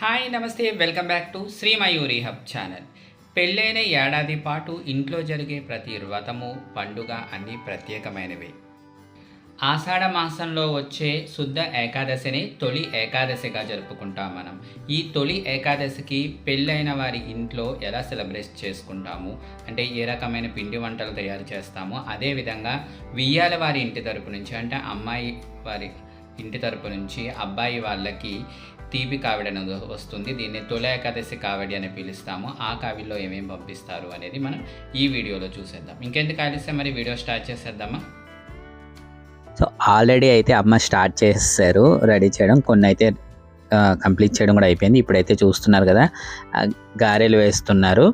Hi నమస్తే welcome back to Shri Mayuri hub channel. పెళ్ళైన ఏడాది పాటు ఇంట్లో జరిగే ప్రతి వ్రతము పండుగ అన్నీ ప్రత్యేకమైనవి. ఆషాఢ మాసంలో వచ్చే శుద్ధ ఏకాదశిని తొలి ఏకాదశిగా జరుపుకుంటాం మనం. ఈ తొలి ఏకాదశికి పెళ్ళైన వారి ఇంట్లో ఎలా సెలబ్రేట్ చేసుకుంటాము? అంటే ఏ రకమైన పిండి వంటలు తయారు చేస్తాము? అదేవిధంగా వియ్యాల వారి ఇంటి తరపు నుంచి అంటే అమ్మాయి వారి ఇంటి తరపు నుంచి అబ్బాయి వాళ్ళకి తీపి కావిడి అనేది వస్తుంది. దీన్ని తొలి ఏకాదశి కావిడి అని పిలుస్తాము. ఆ కావిడిలో ఏమేమి పంపిస్తారు అనేది మనం ఈ వీడియోలో చూసేద్దాం. ఇంకెందుకు ఆలస్యం? మరి వీడియో స్టార్ట్ చేసేద్దామా? సో ఆల్రెడీ అయితే అమ్మ స్టార్ట్ చేస్తారు రెడీ చేయడం. కొన్ని అయితే కంప్లీట్ చేయడం కూడా అయిపోయింది. ఇప్పుడైతే చూస్తున్నారు కదా గారెలు వేస్తున్నారు.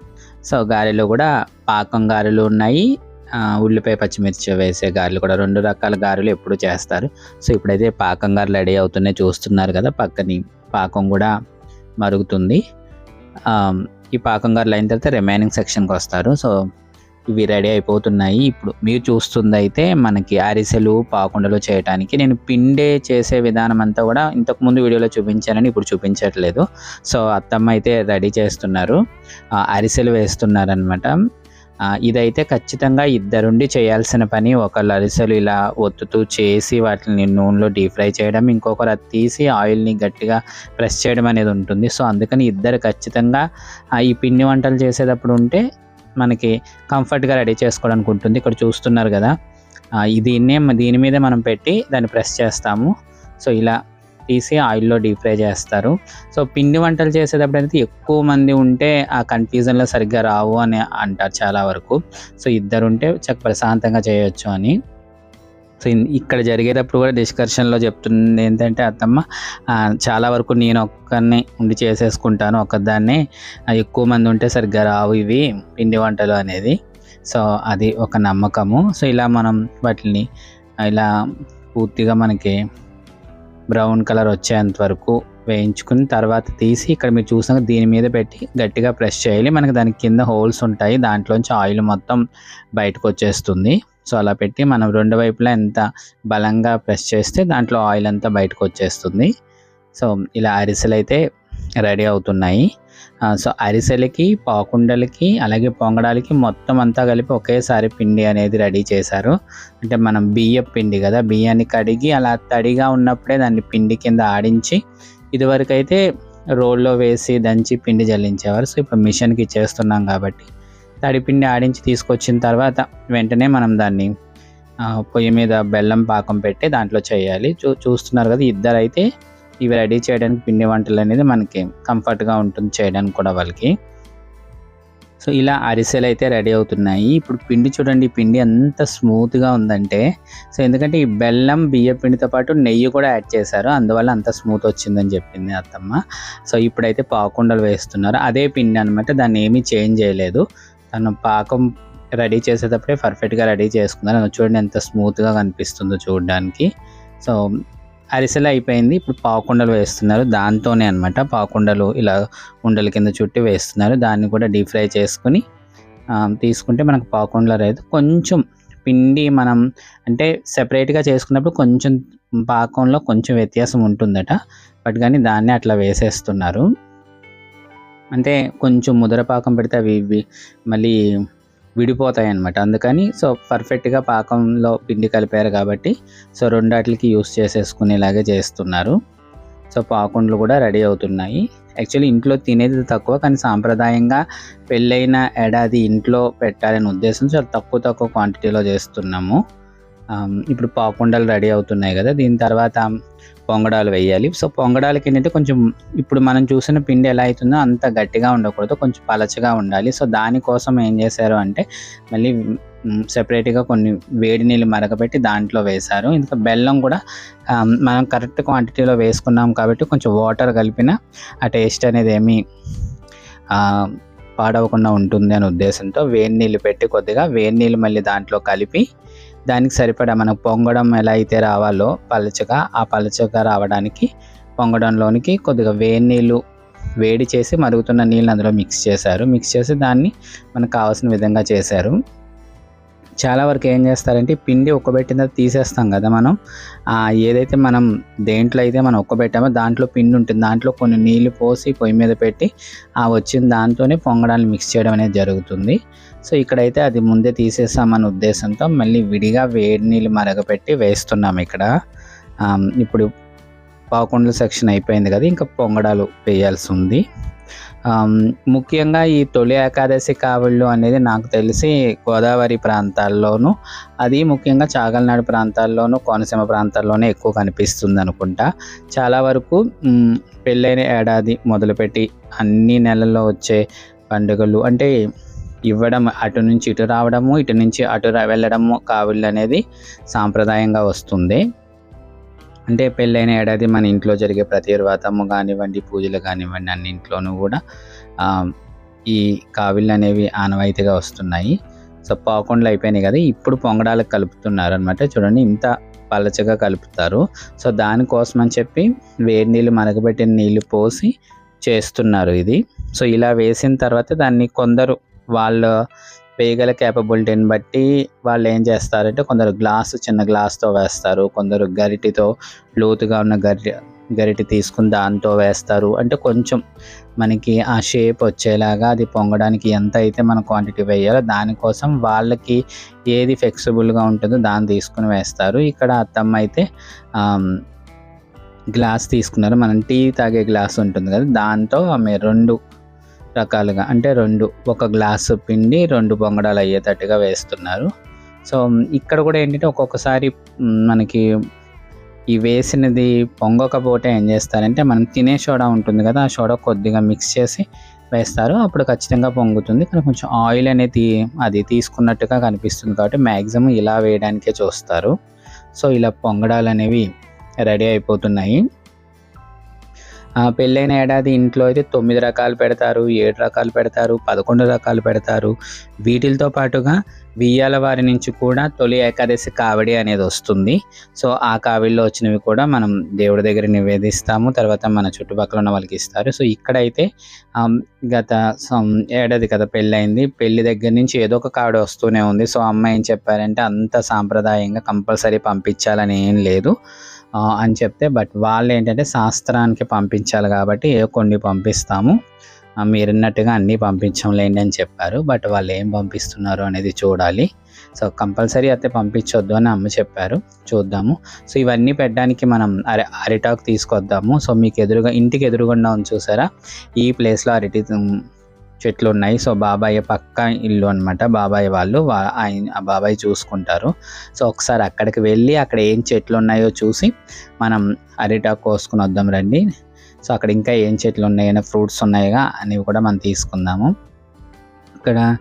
సో గారెలు కూడా పాకం గారెలు ఉన్నాయి. ఉల్లిపాయ పచ్చిమిర్చి వేసే గారెలు కూడా రెండు రకాల గారెలు ఎప్పుడు చేస్తారు. సో ఇప్పుడైతే పాకం గారెలు రెడీ అవుతున్నాయి చూస్తున్నారు కదా పక్కని పాకం కూడా మరుగుతుంది. ఈ పాకం గారెలు అయిన తర్వాత రిమైనింగ్ సెక్షన్కి వస్తారు. సో ఇవి రెడీ అయిపోతున్నాయి. ఇప్పుడు మీరు చూస్తుంది అయితే మనకి అరిసెలు పాకుండలు చేయడానికి నేను పిండే చేసే విధానం అంతా కూడా ఇంతకుముందు వీడియోలో చూపించానని ఇప్పుడు చూపించట్లేదు. సో అత్తమ్మ అయితే రెడీ చేస్తున్నారు. అరిసెలు వేస్తున్నారనమాట ఇదైతే ఖచ్చితంగా ఇద్దరుండి చేయాల్సిన పని. ఒకళ్ళు అరిసెలు ఇలా ఒత్తుతూ చేసి వాటిని నూనెలో డీప్ ఫ్రై చేయడం ఇంకొకరు అది తీసి ఆయిల్ని గట్టిగా ప్రెస్ చేయడం అనేది ఉంటుంది. సో అందుకని ఇద్దరు ఖచ్చితంగా ఈ పిండి వంటలు చేసేటప్పుడు ఉంటే మనకి కంఫర్ట్గా రెడీ చేసుకోవడానికి ఉంటుంది. ఇక్కడ చూస్తున్నారు కదా దీన్నే దీని మీద మనం పెట్టి దాన్ని ప్రెస్ చేస్తాము. సో ఇలా తీసి ఆయిల్లో డీప్ ఫ్రై చేస్తారు. సో పిండి వంటలు చేసేటప్పుడు అయితే ఎక్కువ మంది ఉంటే ఆ కన్ఫ్యూజన్లో సరిగ్గా రావు అని అంటారు చాలా వరకు. సో ఇద్దరు ఉంటే చక్క ప్రశాంతంగా చేయొచ్చు అని. సో ఇక్కడ జరిగేటప్పుడు కూడా డిస్కషన్లో చెప్తుంది ఏంటంటే అత్తమ్మ చాలా వరకు నేను ఒక్కరిని ఉండి చేసేసుకుంటాను. ఒక్కదాన్నే ఎక్కువ మంది ఉంటే సరిగ్గా రావు ఇవి పిండి వంటలు అనేది. సో అది ఒక నమ్మకము. సో ఇలా మనం వాటిని ఇలా పూర్తిగా మనకి బ్రౌన్ కలర్ వచ్చేంత వరకు వేయించుకుని తర్వాత తీసి ఇక్కడ మీరు చూసిన దీని మీద పెట్టి గట్టిగా ప్రెస్ చేయాలి. మనకి దాని కింద హోల్స్ ఉంటాయి. దాంట్లోంచి ఆయిల్ మొత్తం బయటకు వచ్చేస్తుంది. సో అలా పెట్టి మనం రెండు వైపులా ఎంత బలంగా ప్రెస్ చేస్తే దాంట్లో ఆయిల్ అంతా బయటకు వచ్చేస్తుంది. సో ఇలా అరిసెలు అయితే రెడీ అవుతున్నాయి. సో అరిసెలకి పాకుండలకి అలాగే పొంగడాలకి మొత్తం అంతా కలిపి ఒకేసారి పిండి అనేది రెడీ చేశారు. అంటే మనం బియ్య పిండి కదా బియ్యాన్ని కడిగి అలా తడిగా ఉన్నప్పుడే దాన్ని పిండి కింద ఆడించి ఇదివరకైతే రోల్లో వేసి దంచి పిండి జల్లించేవారు. సో ఇప్పుడు మిషన్కి చేస్తున్నాం కాబట్టి తడి పిండి ఆడించి తీసుకొచ్చిన తర్వాత వెంటనే మనం దాన్ని పొయ్యి మీద బెల్లం పాకం పెట్టి దాంట్లో చేయాలి. చూ చూస్తున్నారు కదా ఇద్దరైతే ఇవి రెడీ చేయడానికి పిండి వంటలు అనేది మనకి కంఫర్ట్గా ఉంటుంది చేయడానికి కూడా వాళ్ళకి. సో ఇలా అరిసెలు అయితే రెడీ అవుతున్నాయి. ఇప్పుడు పిండి చూడండి పిండి ఎంత స్మూత్గా ఉందంటే సో ఎందుకంటే ఈ బెల్లం బియ్య పిండితో పాటు నెయ్యి కూడా యాడ్ చేశారు. అందువల్ల అంత స్మూత్ వచ్చిందని చెప్పింది అత్తమ్మ. సో ఇప్పుడైతే పాకుండలు వేస్తున్నారు. అదే పిండి అనమాట దాన్ని ఏమీ చేంజ్ చేయలేదు. తను పాకం రెడీ చేసేటప్పుడే పర్ఫెక్ట్గా రెడీ చేసుకున్నారు చూడండి ఎంత స్మూత్గా కనిపిస్తుందో చూడడానికి. సో అరిసెలు అయిపోయింది. ఇప్పుడు పావుకుండలు వేస్తున్నారు. దాంతోనే అనమాట పావుకుండలు ఇలా ఉండల కింద చుట్టి వేస్తున్నారు. దాన్ని కూడా డీప్ ఫ్రై చేసుకుని తీసుకుంటే మనకు పావుకుండలు రైతు కొంచెం పిండి మనం అంటే సెపరేట్గా చేసుకున్నప్పుడు కొంచెం పాకంలో కొంచెం వ్యత్యాసం ఉంటుందట. బట్ కానీ దాన్ని అట్లా వేసేస్తున్నారు. అంటే కొంచెం ముదరపాకం పెడితే అవి ఇవి మళ్ళీ విడిపోతాయి అన్నమాట అందుకని సో పర్ఫెక్ట్గా పాకంలో పిండి కలిపారు కాబట్టి సో రెండాటికి యూస్ చేసేసుకునేలాగే చేస్తున్నారు. సో పాకుండలు కూడా రెడీ అవుతున్నాయి. యాక్చువల్లీ ఇంట్లో తినేది తక్కువ కానీ సాంప్రదాయంగా పెళ్ళైన ఏడాది ఇంట్లో పెట్టాలనే ఉద్దేశం చాలా తక్కువ తక్కువ క్వాంటిటీలో చేస్తున్నాము. ఇప్పుడు పాకుండలు రెడీ అవుతున్నాయి కదా దీని తర్వాత పొంగడాలు వేయాలి. సో పొంగడాలకి ఏంటంటే కొంచెం ఇప్పుడు మనం చూసిన పిండి ఎలా అవుతుందో అంత గట్టిగా ఉండకూడదు కొంచెం పలచగా ఉండాలి. సో దానికోసం ఏం చేశారు అంటే మళ్ళీ సెపరేట్గా కొన్ని వేడి నీళ్ళు మరగబెట్టి దాంట్లో వేశారు. ఇంకా బెల్లం కూడా మనం కరెక్ట్ క్వాంటిటీలో వేసుకున్నాం కాబట్టి కొంచెం వాటర్ కలిపిన ఆ టేస్ట్ అనేది ఏమీ పాడవకుండా ఉంటుంది అనే ఉద్దేశంతో వేడి నీళ్ళు పెట్టి కొద్దిగా వేడి నీళ్ళు మళ్ళీ దాంట్లో కలిపి దానికి సరిపడా మనకు పొంగడం ఎలా అయితే రావాలో పలచగా ఆ పలచగా రావడానికి పొంగడంలోనికి కొద్దిగా వేడి నీళ్ళు వేడి చేసి మరుగుతున్న నీళ్ళని అందులో మిక్స్ చేశారు. మిక్స్ చేసి దాన్ని మనకు కావాల్సిన విధంగా చేశారు. చాలా వరకు ఏం చేస్తారంటే పిండి ఉక్కబెట్టిన తర్వాత తీసేస్తాం కదా మనం. ఏదైతే మనం దేంట్లో అయితే మనం ఉక్కబెట్టామో దాంట్లో పిండి ఉంటుంది. దాంట్లో కొన్ని నీళ్ళు పోసి పొయ్యి మీద పెట్టి ఆ వచ్చిన దాంతోనే పొంగడాన్ని మిక్స్ చేయడం అనేది జరుగుతుంది. సో ఇక్కడైతే అది ముందే తీసేసామని ఉద్దేశంతో మళ్ళీ విడిగా వేడి నీళ్ళు మరగపెట్టి వేస్తున్నాం ఇక్కడ. ఇప్పుడు పాకుండల సెక్షన్ అయిపోయింది కదా ఇంకా పొంగడాలు వేయాల్సి ఉంది. ముఖ్యంగా ఈ తొలి ఏకాదశి కావిళ్ళు అనేది నాకు తెలిసి గోదావరి ప్రాంతాల్లోనూ అది ముఖ్యంగా చాగల్నాడు ప్రాంతాల్లోనూ కోనసీమ ప్రాంతాల్లోనే ఎక్కువ కనిపిస్తుంది అనుకుంటా. చాలా వరకు పెళ్ళైన ఏడాది మొదలుపెట్టి అన్ని నెలల్లో వచ్చే పండుగలు అంటే ఇవ్వడం అటు నుంచి ఇటు రావడము ఇటు నుంచి అటు వెళ్ళడము కావిళ్ళు అనేది సాంప్రదాయంగా వస్తుంది. అంటే పెళ్ళైన ఏడాది మన ఇంట్లో జరిగే ప్రతి వ్రతము కానివ్వండి పూజలు కానివ్వండి అన్నింట్లోనూ కూడా ఈ కావిళ్ళు అనేవి ఆనవాయితీగా వస్తున్నాయి. సో పాకుండలు అయిపోయినాయి కదా ఇప్పుడు పొంగడాలకు కలుపుతున్నారు అనమాట చూడండి ఇంత పలచగా కలుపుతారు. సో దానికోసం అని చెప్పి వేడి నీళ్ళు మరగబెట్టిన నీళ్ళు పోసి చేస్తున్నారు ఇది. సో ఇలా వేసిన తర్వాత దాన్ని కొందరు వాళ్ళ వేయగల క్యాపబిలిటీని బట్టి వాళ్ళు ఏం చేస్తారంటే కొందరు గ్లాస్ చిన్న గ్లాస్తో వేస్తారు. కొందరు గరిటితో లోతుగా ఉన్న గరి గరిటి తీసుకుని దాంతో వేస్తారు. అంటే కొంచెం మనకి ఆ షేప్ వచ్చేలాగా అది పొంగడానికి ఎంత అయితే మన క్వాంటిటీ వేయాలో దానికోసం వాళ్ళకి ఏది ఫ్లెక్సిబుల్గా ఉంటుందో దాన్ని తీసుకుని వేస్తారు. ఇక్కడ అత్తమ్మ అయితే గ్లాస్ తీసుకున్నారు. మనం టీ తాగే గ్లాస్ ఉంటుంది కదా దాంతో ఆమె రెండు రకాలుగా. అంటే రెండు ఒక గ్లాసు పిండి రెండు పొంగడాలు అయ్యేటట్టుగా వేస్తున్నారు. సో ఇక్కడ కూడా ఏంటంటే ఒక్కొక్కసారి మనకి ఈ వేసినది పొంగకపోతే ఏం చేస్తారంటే మనం తినే సోడా ఉంటుంది కదా ఆ సోడా కొద్దిగా మిక్స్ చేసి వేస్తారు. అప్పుడు ఖచ్చితంగా పొంగుతుంది. కానీ కొంచెం ఆయిల్ అనేది అది తీసుకున్నట్టుగా కనిపిస్తుంది కాబట్టి మ్యాక్సిమం ఇలా వేయడానికే చూస్తారు. సో ఇలా పొంగడాలు అనేవి రెడీ అయిపోతున్నాయి. పెళ్ళైన ఏడాది ఇంట్లో అయితే తొమ్మిది రకాలు పెడతారు ఏడు రకాలు పెడతారు పదకొండు రకాలు పెడతారు. వీటితో పాటుగా వియ్యాల వారి నుంచి కూడా తొలి ఏకాదశి కావడి అనేది వస్తుంది. సో ఆ కావిడిలో వచ్చినవి కూడా మనం దేవుడి దగ్గర నివేదిస్తాము తర్వాత మన చుట్టుపక్కల ఉన్న వాళ్ళకి ఇస్తారు. సో ఇక్కడైతే గత సం- ఏడాది కదా పెళ్ళయింది పెళ్ళి దగ్గర నుంచి ఏదో ఒక కావిడి వస్తూనే ఉంది. సో అమ్మ ఏం చెప్పారంటే అంత సాంప్రదాయంగా కంపల్సరీ పంపించాలని ఏం లేదు. అని చెప్తే బట్ వాళ్ళు ఏంటంటే శాస్త్రానికి పంపించాలి కాబట్టి ఏ కొన్ని పంపిస్తాము. మీరున్నట్టుగా అన్నీ పంపించంలేండి అని చెప్పారు. బట్ వాళ్ళు ఏం పంపిస్తున్నారు అనేది చూడాలి. సో కంపల్సరీ అయితే పంపించొద్దు అని అమ్మ చెప్పారు. చూద్దాము. సో ఇవన్నీ పెట్టడానికి మనం అరే అరిటాకు తీసుకొద్దాము. సో మీకు ఎదురుగా ఇంటికి ఎదురుగుండా ఉంది చూసారా? ఈ ప్లేస్లో అరటి చెట్లు ఉన్నాయి. సో బాబాయ్ పక్క ఇల్లు అనమాట బాబాయ్ వాళ్ళు వా- ఆయన బాబాయ్ చూసుకుంటారు. సో ఒకసారి అక్కడికి వెళ్ళి అక్కడ ఏం చెట్లు ఉన్నాయో చూసి మనం అరిటాకు కోసుకుని వద్దాం రండి. సో అక్కడ ఇంకా ఏం చెట్లు ఉన్నాయో ఫ్రూట్స్ ఉన్నాయిగా అనేవి కూడా మనం తీసుకుందాము. ఇక్కడ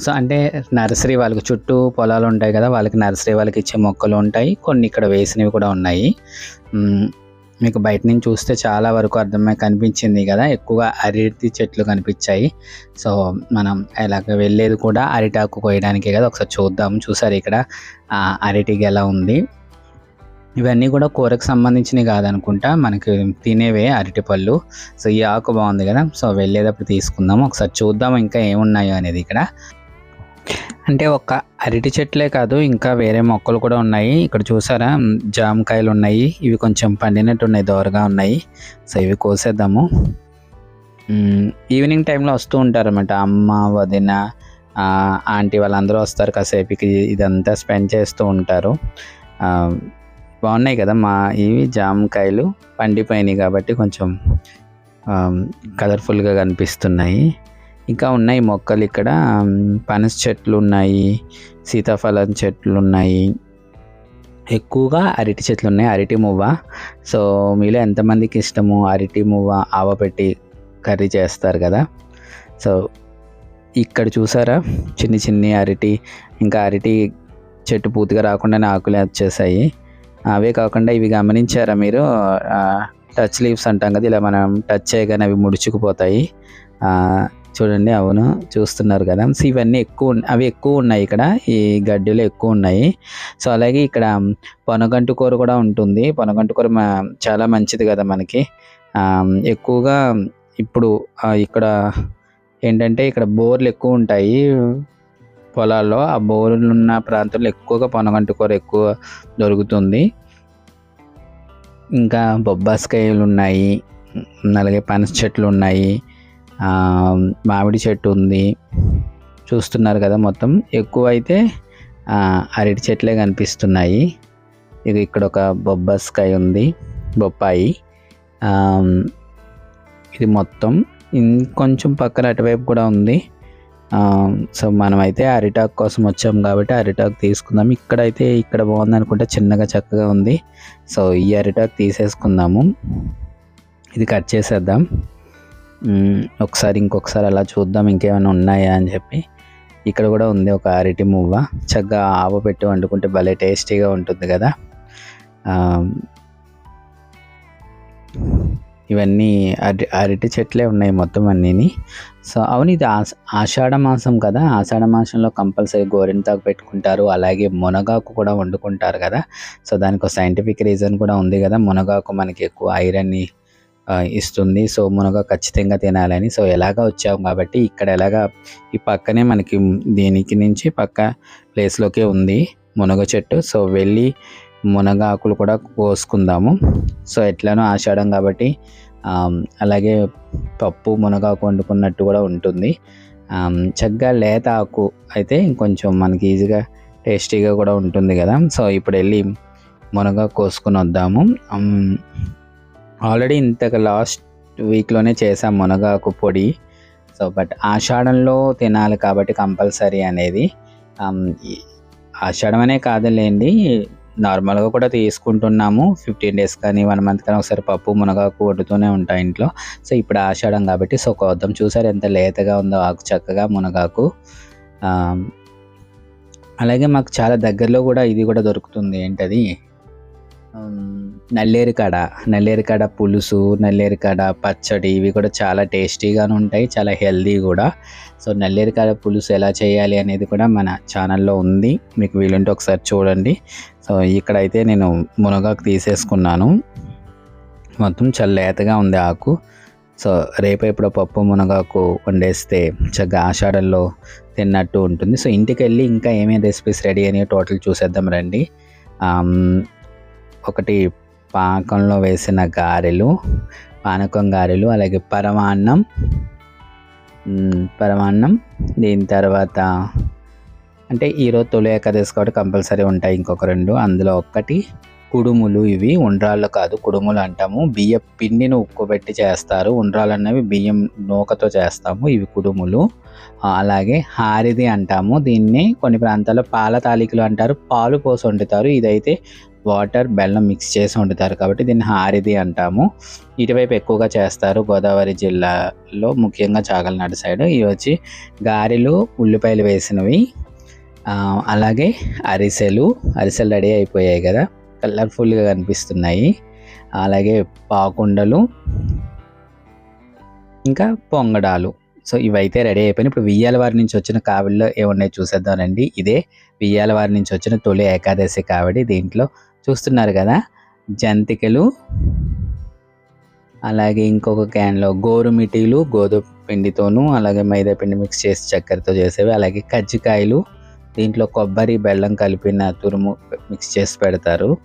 సో అంటే నర్సరీ వాళ్ళకి చుట్టూ పొలాలు ఉంటాయి కదా వాళ్ళకి నర్సరీ వాళ్ళకి ఇచ్చే మొక్కలు ఉంటాయి. కొన్ని ఇక్కడ వేసినవి కూడా ఉన్నాయి. మీకు బయట నుంచి చూస్తే చాలా వరకు అర్థమై కనిపించింది కదా. ఎక్కువగా అరటి చెట్లు కనిపించాయి. సో మనం ఇలాగ వెళ్ళేది కూడా అరిటాకు కోయడానికే కదా. ఒకసారి చూద్దాం. చూసారు ఇక్కడ అరటి అరటికి ఎలా ఉంది. ఇవన్నీ కూడా కూరకు సంబంధించినవి కాదనుకుంటా. మనకి తినేవే అరటిపళ్ళు సో ఈ ఆకు బాగుంది కదా. సో వెళ్ళేటప్పుడు తీసుకుందాము ఒకసారి చూద్దాం ఇంకా ఏమున్నాయో అనేది ఇక్కడ. అంటే ఒక అరటి చెట్లే కాదు ఇంకా వేరే మొక్కలు కూడా ఉన్నాయి. ఇక్కడ చూసారా? జామకాయలు ఉన్నాయి. ఇవి కొంచెం పండినట్టు ఉన్నాయి దోరగా ఉన్నాయి. సో ఇవి కోసేద్దాము. ఈవినింగ్ టైంలో వస్తూ ఉంటారన్నమాట. అమ్మ వదిన ఆంటీ వాళ్ళందరూ వస్తారు కాసేపుకి ఇదంతా స్పెండ్ చేస్తూ ఉంటారు. బాగున్నాయి కదా మా ఇవి జామకాయలు పండిపోయినాయి కాబట్టి కొంచెం కలర్ఫుల్గా కనిపిస్తున్నాయి. ఇంకా ఉన్నాయి మొక్కలు ఇక్కడ. పనస చెట్లు ఉన్నాయి సీతాఫలం చెట్లు ఉన్నాయి. ఎక్కువగా అరటి చెట్లు ఉన్నాయి అరటి మువ్వ. సో మీలో ఎంతమందికి ఇష్టము? అరటి మువ్వ ఆవపెట్టి కర్రీ చేస్తారు కదా. సో ఇక్కడ చూసారా? చిన్ని చిన్ని అరటి ఇంకా అరటి చెట్టు పూర్తిగా రాకుండానే ఆకులే వచ్చేసాయి. అవే కాకుండా ఇవి గమనించారా మీరు? టచ్ లీవ్స్ అంటాం కదా ఇలా మనం టచ్ చేయగానే అవి ముడుచుకుపోతాయి. చూడండి అవును చూస్తున్నారు కదా. సో ఇవన్నీ ఎక్కువ అవి ఎక్కువ ఉన్నాయి ఇక్కడ. ఈ గడ్డిలు ఎక్కువ ఉన్నాయి. సో అలాగే ఇక్కడ పొనగంటు కూర కూడా ఉంటుంది. పొనగంటు కూర మా- చాలా మంచిది కదా మనకి. ఎక్కువగా ఇప్పుడు ఇక్కడ ఏంటంటే ఇక్కడ బోర్లు ఎక్కువ ఉంటాయి పొలాల్లో. ఆ బోర్లు ఉన్న ప్రాంతంలో ఎక్కువగా పొనగంటి కూర ఎక్కువ దొరుకుతుంది. ఇంకా బొబ్బాస్కాయలు ఉన్నాయి. అలాగే పనస చెట్లు ఉన్నాయి. మామిడి చెట్టు ఉంది. చూస్తున్నారు కదా మొత్తం. ఎక్కువ అయితే అరటి చెట్లే కనిపిస్తున్నాయి. ఇది ఇక్కడ ఒక బొబ్బస్కాయ ఉంది. బొప్పాయి. ఇది మొత్తం. ఇంకొంచెం పక్కన అటువైపు కూడా ఉంది. సో మనమైతే అరిటాక్ కోసం వచ్చాం కాబట్టి అరిటాక్ తీసుకుందాం. ఇక్కడైతే ఇక్కడ బాగుంది అనుకుంటే చిన్నగా చక్కగా ఉంది. సో ఈ అరిటాక్ తీసేసుకుందాము. ఇది కట్ చేసేద్దాం. ఒకసారి ఇంకొకసారి అలా చూద్దాం ఇంకేమైనా ఉన్నాయా అని చెప్పి. ఇక్కడ కూడా ఉంది ఒక అరటి మువ్వ. చక్కగా ఆవ పెట్టి వండుకుంటే భలే టేస్టీగా ఉంటుంది కదా. ఇవన్నీ అరటి అరటి చెట్లే ఉన్నాయి మొత్తం అన్నీని. సో అవును ఇది ఆషాఢ మాసం కదా. ఆషాఢ మాసంలో కంపల్సరీ గోరింతాకు పెట్టుకుంటారు. అలాగే మునగాకు కూడా వండుకుంటారు కదా. సో దానికి ఒక సైంటిఫిక్ రీజన్ కూడా ఉంది కదా. మునగాకు మనకి ఎక్కువ ఐరన్ని ఇస్తుంది. సో మునగ ఖచ్చితంగా తినాలని. సో ఎలాగా వచ్చాం కాబట్టి ఇక్కడ ఎలాగా ఈ పక్కనే మనకి దీనికి నుంచి పక్క ప్లేస్లోకే ఉంది మునగ చెట్టు. సో వెళ్ళి మునగ ఆకులు కూడా కోసుకుందాము. సో ఎట్లనో ఆషాఢం కాబట్టి అలాగే పప్పు మునగాకు వండుకున్నట్టు కూడా ఉంటుంది. చక్కగా లేత ఆకు అయితే ఇంకొంచెం మనకి ఈజీగా టేస్టీగా కూడా ఉంటుంది కదా. సో ఇప్పుడు వెళ్ళి మునగ కోసుకుని వద్దాము. ఆల్రెడీ ఇంతకు లాస్ట్ వీక్లోనే చేసాం మునగాకు పొడి. సో బట్ ఆషాఢంలో తినాలి కాబట్టి కంపల్సరీ అనేది. ఆషాఢం అనే కాదులేండి. నార్మల్గా కూడా తీసుకుంటున్నాము. ఫిఫ్టీన్ డేస్ కానీ వన్ మంత్ కానీ ఒకసారి పప్పు మునగాకు వండుతూనే ఉంటాయి ఇంట్లో. సో ఇప్పుడు ఆషాఢం కాబట్టి సో కొద్దాం. చూసారు ఎంత లేతగా ఉందో ఆకు చక్కగా మునగాకు. అలాగే మాకు చాలా దగ్గరలో కూడా ఇది కూడా దొరుకుతుంది. ఏంటది? నల్లేరికాడ నల్లేరికాడ పులుసు నల్లేరికాడ పచ్చడి ఇవి కూడా చాలా టేస్టీగాను ఉంటాయి చాలా హెల్దీ కూడా. సో నల్లేరికాడ పులుసు ఎలా చేయాలి అనేది కూడా మన ఛానల్లో ఉంది. మీకు వీలుంటే ఒకసారి చూడండి. సో ఇక్కడైతే నేను మునగాకు తీసేసుకున్నాను. మొత్తం చాలా లేతగా ఉంది ఆకు. సో రేపు ఎప్పుడో పప్పు మునగాకు వండేస్తే చక్కగా ఆషాఢంలో తిన్నట్టు ఉంటుంది. సో ఇంటికి వెళ్ళి ఇంకా ఏమేమి రెసిపీస్ రెడీ అని టోటల్ చూసేద్దాం రండి. ఒకటి పాకంలో వేసిన గారెలు పానకం గారెలు అలాగే పరమాన్నం. పరమాన్నం. దీని తర్వాత అంటే ఈరోజు తొలి ఏకాదశి కాబట్టి కంపల్సరీ ఉంటాయి ఇంకొక రెండు. అందులో ఒక్కటి కుడుములు ఇవి. ఉండ్రాళ్ళు కాదు కుడుములు అంటాము. బియ్య పిండిని ఉక్కుబెట్టి చేస్తారు. ఉండ్రాలు అన్నవి బియ్యం నూకతో చేస్తాము ఇవి కుడుములు. అలాగే హారిది అంటాము. దీన్ని కొన్ని ప్రాంతాల్లో పాల తాలికలు అంటారు. పాలు పోసి వండుతారు. ఇదైతే వాటర్ బెల్లం మిక్స్ చేసి వండుతారు కాబట్టి దీన్ని హారిది అంటాము. ఇటువైపు ఎక్కువగా చేస్తారు గోదావరి జిల్లాలో ముఖ్యంగా చాగల్నాడు సైడ్. ఇవి వచ్చి గారెలు ఉల్లిపాయలు వేసినవి అలాగే అరిసెలు. అరిసెలు రెడీ అయిపోయాయి కదా కలర్ఫుల్గా కనిపిస్తున్నాయి. అలాగే పాకుండలు ఇంకా పొంగడాలు. సో ఇవైతే రెడీ అయిపోయినాయి. ఇప్పుడు వియ్యాల వారి నుంచి వచ్చిన కావిడిలో ఏమున్నాయి చూసేద్దామండి ఇదే వియ్యాల వారి నుంచి వచ్చిన తొలి ఏకాదశి కావిడి దీంట్లో చూస్తున్నారు కదా? జంతికలు అలాగే ఇంకొక క్యాన్లో గోరుమిటీలు గోధుమ పిండితోనూ అలాగే మైదా పిండి మిక్స్ చేసి చక్కెరతో చేసేవి అలాగే కజ్జికాయలు దీంట్లో కొబ్బరి బెల్లం కలిపిన తురుము మిక్స్ చేసి పెడతారు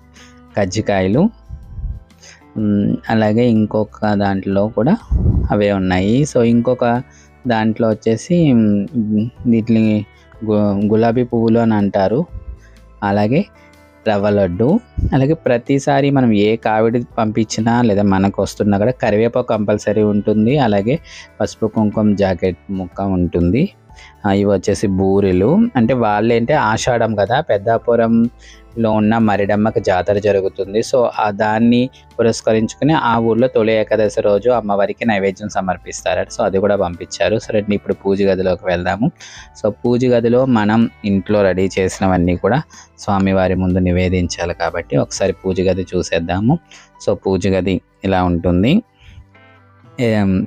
కజ్జికాయలు. అలాగే ఇంకొక దాంట్లో కూడా అవే ఉన్నాయి. సో ఇంకొక దాంట్లో వచ్చేసి వీటిని గు- గులాబీ పువ్వులు అని అంటారు. అలాగే రవ్వ లడ్డు అలాగే ప్రతిసారి మనం ఏ కావిడి పంపించినా లేదా మనకు వస్తున్నా కూడా కరివేపాకు కంపల్సరీ ఉంటుంది. అలాగే పసుపు కుంకుమ జాకెట్ ముక్క ఉంటుంది. ఇవి వచ్చేసి బూరెలు. అంటే వాళ్ళు ఏంటంటే ఆషాఢం కదా పెద్దాపురంలో ఉన్న మరిడమ్మకి జాతర జరుగుతుంది. సో ఆ దాన్ని పురస్కరించుకుని ఆ ఊర్లో తొలి ఏకాదశి రోజు అమ్మవారికి నైవేద్యం సమర్పిస్తారట. సో అది కూడా పంపించారు. సరే ఇప్పుడు పూజ గదిలోకి వెళ్దాము. సో పూజ గదిలో మనం ఇంట్లో రెడీ చేసినవన్నీ కూడా స్వామివారి ముందు నివేదించాలి కాబట్టి ఒకసారి పూజ గది చూసేద్దాము. సో పూజ గది ఇలా ఉంటుంది.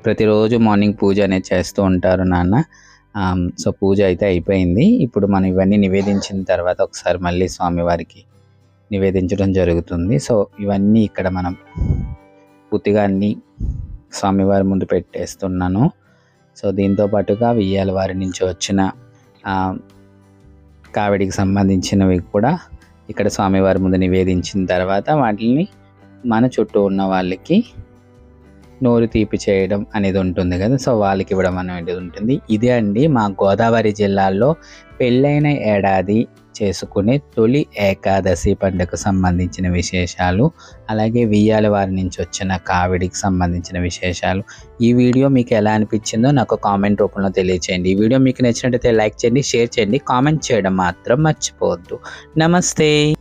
ప్రతిరోజు మార్నింగ్ పూజ అనేది చేస్తూ ఉంటారు నాన్న. సో పూజ అయితే అయిపోయింది. ఇప్పుడు మనం ఇవన్నీ నివేదించిన తర్వాత ఒకసారి మళ్ళీ స్వామివారికి నివేదించడం జరుగుతుంది. సో ఇవన్నీ ఇక్కడ మనం పూర్తిగా అన్నీ స్వామివారి ముందు పెట్టేస్తున్నాను. సో దీంతో పాటుగా వియ్యాల వారి నుంచి వచ్చిన కావిడికి సంబంధించినవి కూడా ఇక్కడ స్వామివారి ముందు నివేదించిన తర్వాత వాటిని మన చుట్టూ ఉన్న వాళ్ళకి నోరు తీపి చేయడం అనేది ఉంటుంది కదా. సో వాళ్ళకి ఇవ్వడం అనేది ఉంటుంది. ఇదే అండి మా గోదావరి జిల్లాలో పెళ్ళైన ఏడాది చేసుకునే తొలి ఏకాదశి పండుగకు సంబంధించిన విశేషాలు అలాగే వియ్యాల వారి నుంచి వచ్చిన కావిడికి సంబంధించిన విశేషాలు. ఈ వీడియో మీకు ఎలా అనిపించిందో నాకు కామెంట్ రూపంలో తెలియచేయండి. ఈ వీడియో మీకు నచ్చినట్టయితే లైక్ చేయండి షేర్ చేయండి కామెంట్ చేయడం మాత్రం మర్చిపోవద్దు. నమస్తే!